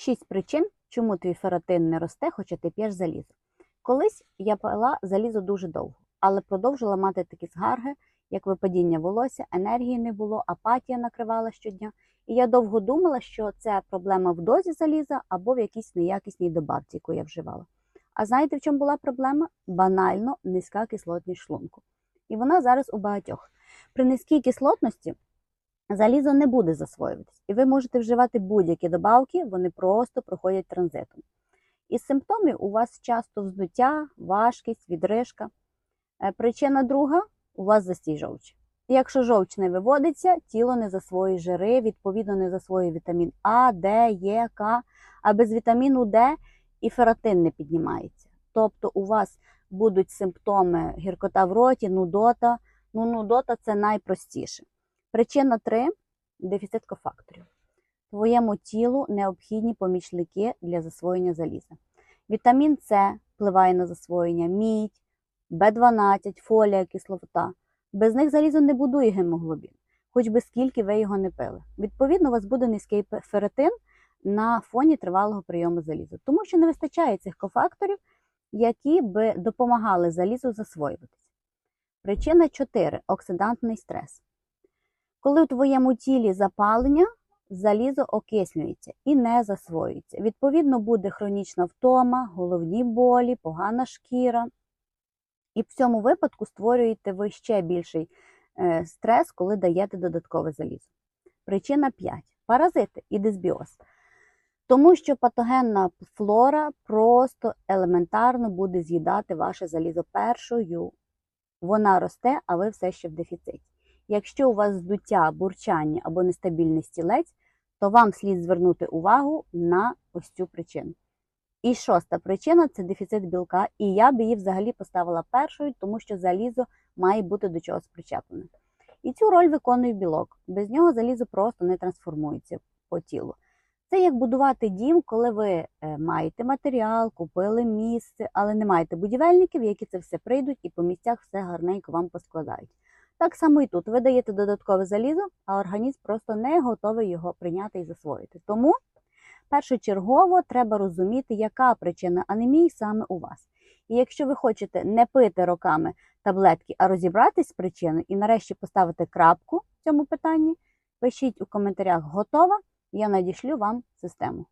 Шість причин, чому твій феротин не росте, хоча ти п'єш залізо. Колись я пила залізо дуже довго, але продовжила мати такі згарги, як випадіння волосся, енергії не було, апатія накривала щодня. І я довго думала, що це проблема в дозі заліза або в якійсь неякісній добавці, яку я вживала. А знаєте, в чому була проблема? Банально низька кислотність шлунку. І вона зараз у багатьох. При низькій кислотності залізо не буде засвоюватись, і ви можете вживати будь-які добавки, вони просто проходять транзитом. Із симптомів у вас часто вздуття, важкість, відрижка. Е, Причина друга у вас застій жовчі. Якщо жовч не виводиться, тіло не засвоює жири, відповідно не засвоює вітамін А, Д, Е, К, а без вітаміну Д і феротин не піднімається. Тобто у вас будуть симптоми гіркота в роті, нудота. Ну, нудота це найпростіше. Причина 3 дефіцит кофакторів. Твоєму тілу необхідні помічники для засвоєння заліза. Вітамін С впливає на засвоєння, мідь, В12, фолія, кислота. Без них залізо не будує гемоглобін, хоч би скільки ви його не пили. Відповідно, у вас буде низький ферритин на фоні тривалого прийому заліза, тому що не вистачає цих кофакторів, які би допомагали залізу засвоюватися. Причина 4 оксидантний стрес. Коли у твоєму тілі запалення, залізо окислюється і не засвоюється. Відповідно, буде хронічна втома, головні болі, погана шкіра. І в цьому випадку створюєте ви ще більший е, стрес, коли даєте додаткове залізо. Причина 5. Паразити і дисбіоз. Тому що патогенна флора просто елементарно буде з'їдати ваше залізо першою. Вона росте, а ви все ще в дефіциті. Якщо у вас здуття, бурчання або нестабільний стілець, то вам слід звернути увагу на ось цю причину. І шоста причина це дефіцит білка, і я би її взагалі поставила першою, тому що залізо має бути до чогось причеплене. І цю роль виконує білок. Без нього залізо просто не трансформується по тілу. Це як будувати дім, коли ви е, маєте матеріал, купили місце, але не маєте будівельників, які це все прийдуть і по місцях все гарненько вам поскладають. Так само і тут ви даєте додаткове залізо, а організм просто не готовий його прийняти і засвоїти. Тому першочергово треба розуміти, яка причина анемії саме у вас. І якщо ви хочете не пити роками таблетки, а розібратись з причиною і нарешті поставити крапку в цьому питанні, пишіть у коментарях готова, я надішлю вам систему.